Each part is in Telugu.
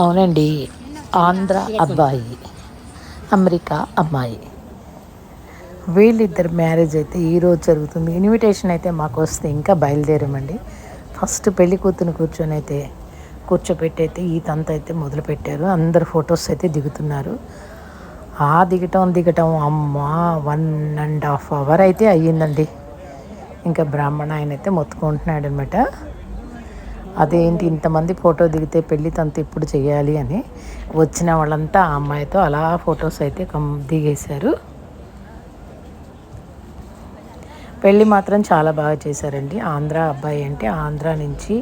అవునండి. ఆంధ్ర అబ్బాయి అమెరికా అమ్మాయి. వీళ్ళిద్దరు మ్యారేజ్ అయితే ఈరోజు జరుగుతుంది. ఇన్విటేషన్ అయితే మాకు వస్తే ఇంకా బయలుదేరామండి. ఫస్ట్ పెళ్ళి కూతురు కూర్చొని అయితే కూర్చోపెట్టి అయితే ఈ తంత అయితే మొదలుపెట్టారు. అందరు ఫొటోస్ అయితే దిగుతున్నారు. ఆ దిగటం దిగటం అమ్మ వన్ అండ్ హాఫ్ అవర్ అయితే అయ్యిందండి. ఇంకా బ్రాహ్మణ ఆయన అయితే మొత్తుకుంటున్నాడు అనమాట అదేంటి ఇంతమంది ఫోటో దిగితే పెళ్ళి తంత ఇప్పుడు చేయాలి అని వచ్చిన వాళ్ళంతా ఆ అమ్మాయితో అలా ఫొటోస్ అయితే కం దిగేశారు. పెళ్ళి మాత్రం చాలా బాగా చేశారండి. ఆంధ్ర అబ్బాయి అంటే ఆంధ్ర నుంచి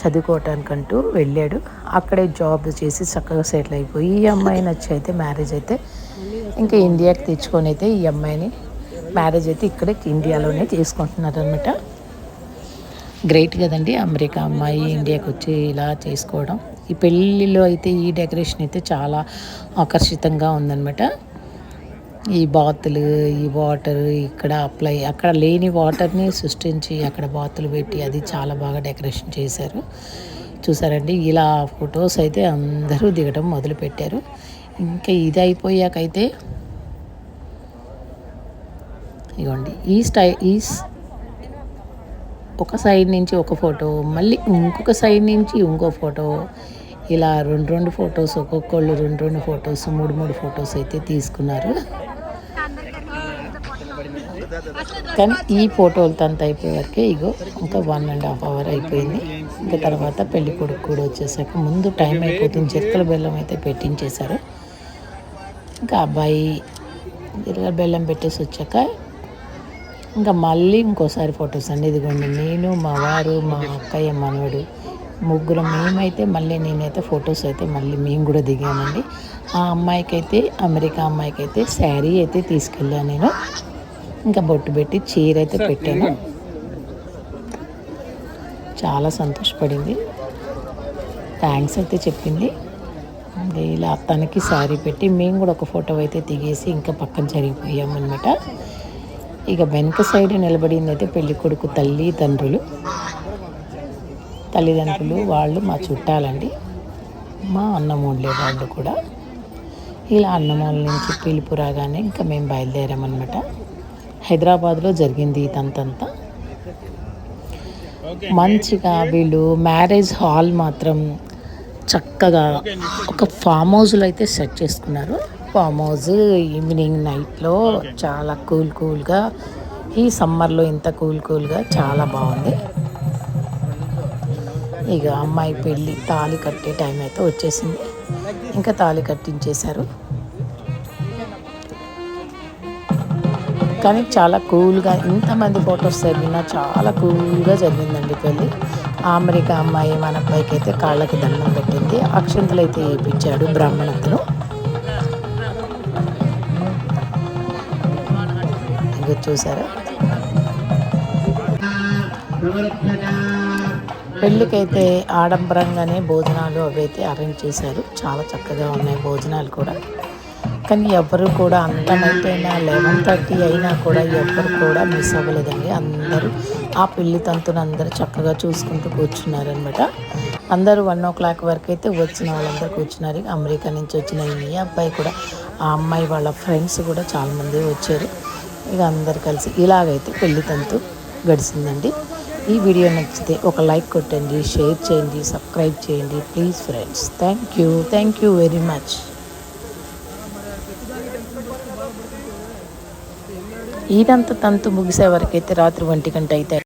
చదువుకోవటానికంటూ వెళ్ళాడు. అక్కడే జాబ్ చేసి చక్కగా సెటిల్ అయిపోయి ఈ అమ్మాయి నచ్చి అయితే మ్యారేజ్ అయితే ఇంకా ఇండియాకి తెచ్చుకొని అయితే ఈ అమ్మాయిని మ్యారేజ్ అయితే ఇక్కడే ఇండియాలోనే చేసుకుంటున్నారు అనమాట గ్రేట్ కదండి అమెరికా అమ్మాయి ఇండియాకి వచ్చి ఇలా చేసుకోవడం. ఈ పెళ్ళిలో అయితే ఈ డెకరేషన్ అయితే చాలా ఆకర్షితంగా ఉందన్నమాట. ఈ బాతులు ఈ వాటర్ ఇక్కడ అప్లై అక్కడ లేని వాటర్ని సృష్టించి అక్కడ బాతులు పెట్టి అది చాలా బాగా డెకరేషన్ చేశారు. చూసారండి ఇలా ఫొటోస్ అయితే అందరూ దిగడం మొదలుపెట్టారు. ఇంకా ఇది అయిపోయాకైతే ఇగోండి ఈ స్టై ఈ ఒక సైడ్ నుంచి ఒక ఫోటో మళ్ళీ ఇంకొక సైడ్ నుంచి ఇంకో ఫోటో ఇలా రెండు రెండు ఫొటోస్ ఒక్కొక్కళ్ళు రెండు రెండు ఫొటోస్ మూడు మూడు ఫొటోస్ అయితే తీసుకున్నారు. కానీ ఈ ఫోటోలు తంత అయిపోయేవరకే ఇగో ఇంకా వన్ అండ్ హాఫ్ అవర్ అయిపోయింది. ఇంకా తర్వాత పెళ్ళి కొడుకు కూడా వచ్చేసాక ముందు టైం అయిపోతుంది. చిరకల బెల్లం అయితే పెట్టించేశారు. ఇంకా అబ్బాయి చిరకల బెల్లం పెట్టేసి వచ్చాక ఇంకా మళ్ళీ ఇంకోసారి ఫొటోస్ అండి. ఇదిగోండి నేను మా వారు మా అక్కయ్య మనవడు ముగ్గురం మేమైతే మళ్ళీ నేనైతే ఫొటోస్ అయితే మళ్ళీ మేము కూడా దిగామండి. ఆ అమ్మాయికి అయితే అమెరికా అమ్మాయికి అయితే శారీ అయితే తీసుకెళ్ళాను నేను. ఇంకా బొట్టు పెట్టి చీర అయితే పెట్టాను. చాలా సంతోషపడింది. థ్యాంక్స్ అయితే చెప్పింది. ఇలా తనకి శారీ పెట్టి మేము కూడా ఒక ఫోటో అయితే దిగేసి ఇంకా పక్కన జరిగిపోయామన్నమాట. ఇక వెనక సైడ్ నిలబడింది అయితే పెళ్ళి కొడుకు తల్లి తండ్రులు. తల్లిదండ్రులు వాళ్ళు మా చుట్టాలండి. మా అన్నమూళ్ళే వాళ్ళు కూడా. ఇలా అన్నమూల నుంచి పిలుపు రాగానే ఇంకా మేము బయలుదేరామన్నమాట. హైదరాబాద్లో జరిగింది ఇదంతంతా. మంచిగా వీళ్ళు మ్యారేజ్ హాల్ మాత్రం చక్కగా ఒక ఫామ్ హౌస్లో అయితే సెట్ చేసుకున్నారు. ఫామ్ హౌస్ ఈవినింగ్ నైట్లో చాలా కూల్ కూల్గా ఈ సమ్మర్లో ఇంత కూల్ కూల్గా చాలా బాగుంది. ఇక అమ్మాయి పెళ్ళి తాళి కట్టే టైం అయితే వచ్చేసింది. ఇంకా తాళి కట్టించేశారు. కానీ చాలా కూల్గా ఇంతమంది ఫొటోస్ జరిగినా చాలా కూల్గా జరిగిందండి పెళ్ళి. అమెరికా అమ్మాయి మన అబ్బాయికి అయితే కాళ్ళకి దండం పెట్టింది. అక్షంతలు అయితే వేయించాడు బ్రాహ్మణతను ఇంకా చూసారా. పెళ్ళికైతే ఆడంబరంగానే భోజనాలు అవి అయితే అరేంజ్ చేశారు. చాలా చక్కగా ఉన్నాయి భోజనాలు కూడా. కానీ ఎవరు కూడా అంతమైతేనా లెవెన్ థర్టీ అయినా కూడా ఎవరు కూడా మిస్ అవ్వలేదండి. అందరూ ఆ పెళ్ళి తంతును అందరూ చక్కగా చూసుకుంటూ కూర్చున్నారనమాట అందరూ వన్ ఓ క్లాక్ వరకు అయితే వచ్చిన వాళ్ళందరూ కూర్చున్నారు. అమెరికా నుంచి వచ్చిన ఈ అబ్బాయి కూడా ఆ అమ్మాయి వాళ్ళ ఫ్రెండ్స్ కూడా చాలామంది వచ్చారు. ఇక అందరు కలిసి ఇలాగైతే పెళ్ళి తంతు గడిచిందండి. ఈ వీడియో నచ్చితే ఒక లైక్ కొట్టండి షేర్ చేయండి సబ్స్క్రైబ్ చేయండి. Please friends thank you thank you very much ఈదంత తంతు ముగిసే వరకైతే రాత్రి ఒంటి గంట అయితే